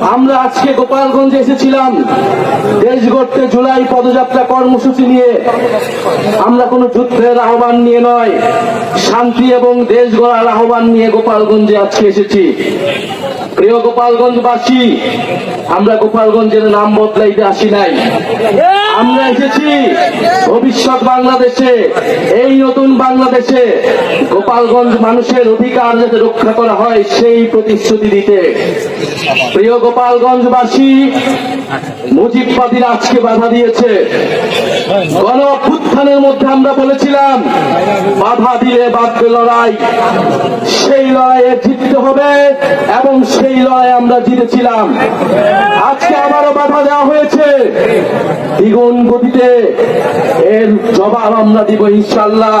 আমরা আজকে গোপালগঞ্জে এসেছিলাম। দেশ গড়তে জুলাই পদযাত্রা কর্মসূচি নিয়ে। আমরা কোনো যুদ্ধের আহ্বান নিয়ে নয়। শান্তি এবং দেশ গড়ার আহ্বান নিয়ে গোপালগঞ্জে আজকে এসেছি। প্রিয় গোপালগঞ্জবাসী, আমরা গোপালগঞ্জের নাম বদলাইতে আসি নাই। আমরা এসেছি ভবিষ্যৎ বাংলাদেশে, এই নতুন বাংলাদেশে গোপালগঞ্জ মানুষের অধিকার যাতে রক্ষা করা হয় সেই প্রতিশ্রুতি দিতে। প্রিয় গোপালগঞ্জবাসী, মুজিববাদীরা আজকে বাধা দিয়েছে। গণ মধ্যে আমরা বলেছিলাম, বাধা দিলে বাঁধবে লড়াই। সেই লড়াইয়ে জিততে হবে এবং সেই লড়াই আমরা জিতেছিলাম। আজকে আবারও বাধা দেওয়া হয়েছে। দ্বিগুণ গতিতে এর জবাব আমরা দিব ইনশাল্লাহ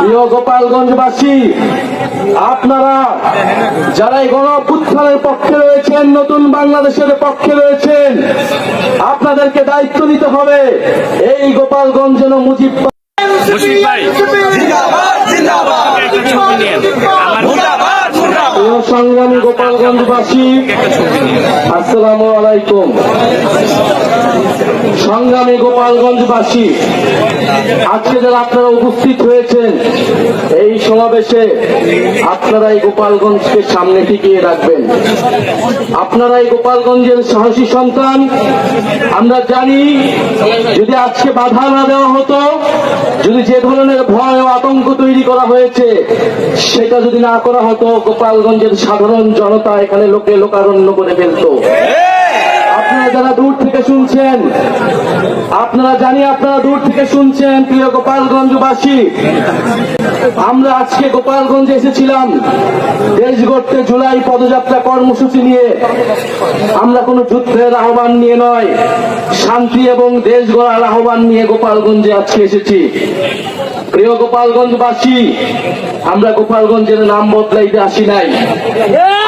প্রিয় গোপালগঞ্জবাসী আপনারা যারা এই গণ অভ্যুত্থানের পক্ষে রয়েছেন নতুন বাংলাদেশের পক্ষে রয়েছেন আপনাদেরকে দায়িত্ব নিতে হবে এই গোপালগঞ্জ যেন মুজিব ভাই। আমার সংগ্রামী গোপালগঞ্জবাসী আলাইকুম। সংগ্রামী গোপালগঞ্জবাসী আজকে যারা আপনারা উপস্থিত হয়েছেন, এই সমাবেশে আপনারা এই গোপালগঞ্জকে সামনে টিকিয়ে রাখবেন। আপনারা এই গোপালগঞ্জের সাহসী সন্তান। আমরা জানি, যদি আজকে বাধা না দেওয়া হতো, যদি যে ধরনের ভয় ও আতঙ্ক করা হয়েছে, সেটা যদি না করা হতো, গোপালগঞ্জের সাধারণ জনতা এখানে লোকে লোকারণ্য করে ফেলতো। আপনারা যারা দূর থেকে শুনছেন, আপনারা জানি আপনারা দূর থেকে শুনছেন, প্রিয় গোপালগঞ্জবাসী। আমরা আজকে গোপালগঞ্জে এসেছিলাম, দেশ গড়তে জুলাই পদযাত্রা কর্মসূচি নিয়ে। আমরা কোনো যুদ্ধের আহ্বান নিয়ে নয়, শান্তি এবং দেশ গড়ার আহ্বান নিয়ে গোপালগঞ্জে আজকে এসেছি। প্রিয় গোপালগঞ্জবাসী, আমরা গোপালগঞ্জের নাম বদলাইতে আসি নাই।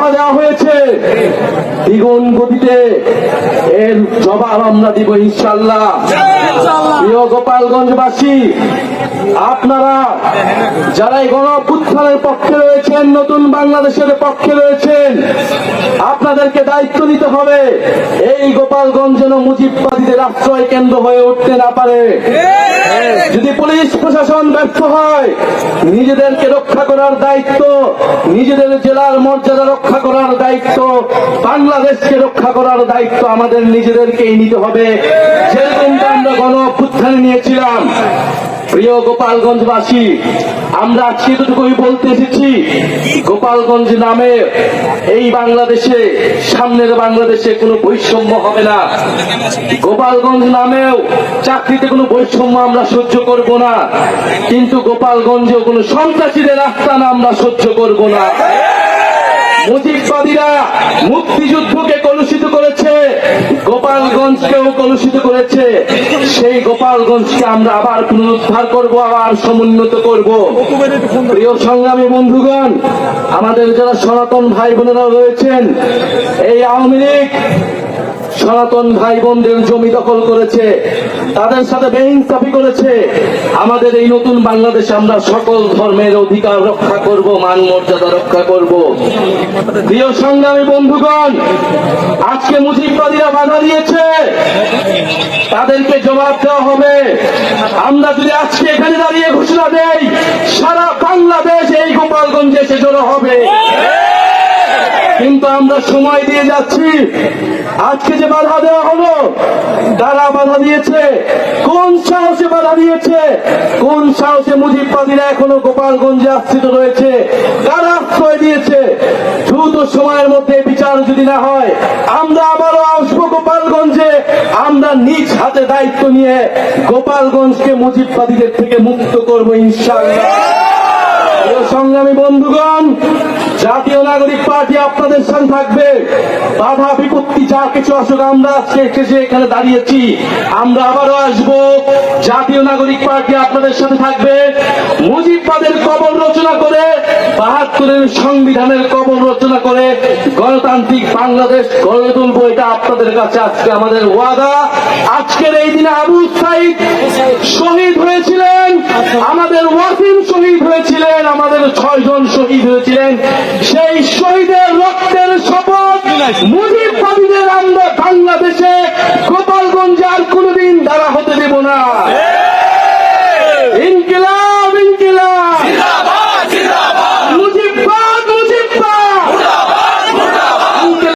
বাধা দেওয়া হয়েছে। দ্বিগুণ গতিতে এর জবাব আমরা দিব ইনশাল্লাহ প্রিয় গোপালগঞ্জবাসী আপনারা যারা এই গণ অভ্যুত্থানের পক্ষে রয়েছেন নতুন বাংলাদেশের পক্ষে রয়েছেন আপনাদেরকে দায়িত্ব নিতে হবে। এই গোপালগঞ্জ যেন মুজিববাদীদের আশ্রয় কেন্দ্র হয়ে উঠতে না পারে। যদি পুলিশ প্রশাসন ব্যর্থ হয় নিজেদেরকে রক্ষা করার দায়িত্ব নিজেদের জেলার মর্যাদা রক্ষা করার দায়িত্ব, বাংলাদেশকে রক্ষা করার দায়িত্ব আমাদের নিজেদেরকেই নিতে হবে। যেরকমটা আমরা গণ অভ্যুত্থানে নিয়েছিলাম। প্রিয় গোপালগঞ্জবাসী, আমরা এতটুকুই বলতে এসেছি, গোপালগঞ্জ নামে এই বাংলাদেশে, সামনের বাংলাদেশে কোনো বৈষম্য হবে না। গোপালগঞ্জ নামেও চাকরিতে কোনো বৈষম্য আমরা সহ্য করব না। কিন্তু গোপালগঞ্জেও কোনো সন্ত্রাসীদের আস্থানা আমরা সহ্য করব না। মুজিববাদীরা মুক্তিযুদ্ধকে কলুষিত করেছে, গোপালগঞ্জকেও কলুষিত করেছে। সেই গোপালগঞ্জকে আমরা আবার পুনরুদ্ধার করব, আবার সমুন্নত করব। প্রিয় সংগ্রামী বন্ধুগণ, আমাদের যারা সনাতন ভাই বোনেরা রয়েছেন, এই আওয়ামী লীগ সনাতন ভাই বোনদের জমি দখল করেছে, তাদের সাথে বেহিংসাফি করেছে। আমাদের এই নতুন বাংলাদেশে আমরা সকল ধর্মের অধিকার রক্ষা করব, মান মর্যাদা রক্ষা করব। প্রিয় সংগ্রামী বন্ধুগণ, আজকে মুজিববাদীরা বাধা দিয়েছে। তাদেরকে জবাব দেওয়া হবে। আমরা যদি আজকে এখানে দাঁড়িয়ে ঘোষণা দেই, সারা বাংলাদেশ এই গোপালগঞ্জে এসে জড়ো হবে। কিন্তু আমরা সময় দিয়ে যাচ্ছি। আজকে যে বাধা দেওয়া হলো, তারা বাধা দিয়েছে। কোন সাহসে বাধা দিয়েছে? কোন সাহসে মুজিববাদীরা এখনও গোপালগঞ্জে আশ্রিত রয়েছে? কারা আশ্রয় দিয়েছে? দ্রুত সময়ের মধ্যে বিচার যদি না হয়, আমরা আবারও আসব গোপালগঞ্জে। আমরা নিজ হাতে দায়িত্ব নিয়ে গোপালগঞ্জকে মুজিববাদীদের থেকে মুক্ত করব ইনশাআল্লাহ। সংগ্রামী বন্ধুগণ জাতীয় নাগরিক পার্টি আপনাদের সাথে থাকবে। বাধা, বিপত্তি, যা কিছু আসুক, আমরা এসে এখানে দাঁড়িয়েছি। আমরা আবারও আসব। জাতীয় নাগরিক পার্টি আপনাদের সাথে থাকবে। মুজিববাদের কবর রচনা করে, বাহাত্তরের সংবিধানের কবর রচনা করে, গণতান্ত্রিক বাংলাদেশ গড়ে তুলবো, এটা আপনাদের কাছে আজকে আমাদের ওয়াদা। আজকের এই দিনে শহীদ হয়েছিলেন আমাদের ছয়জন শহীদ হয়েছিলেন। সেই শহীদের রক্তের শপথ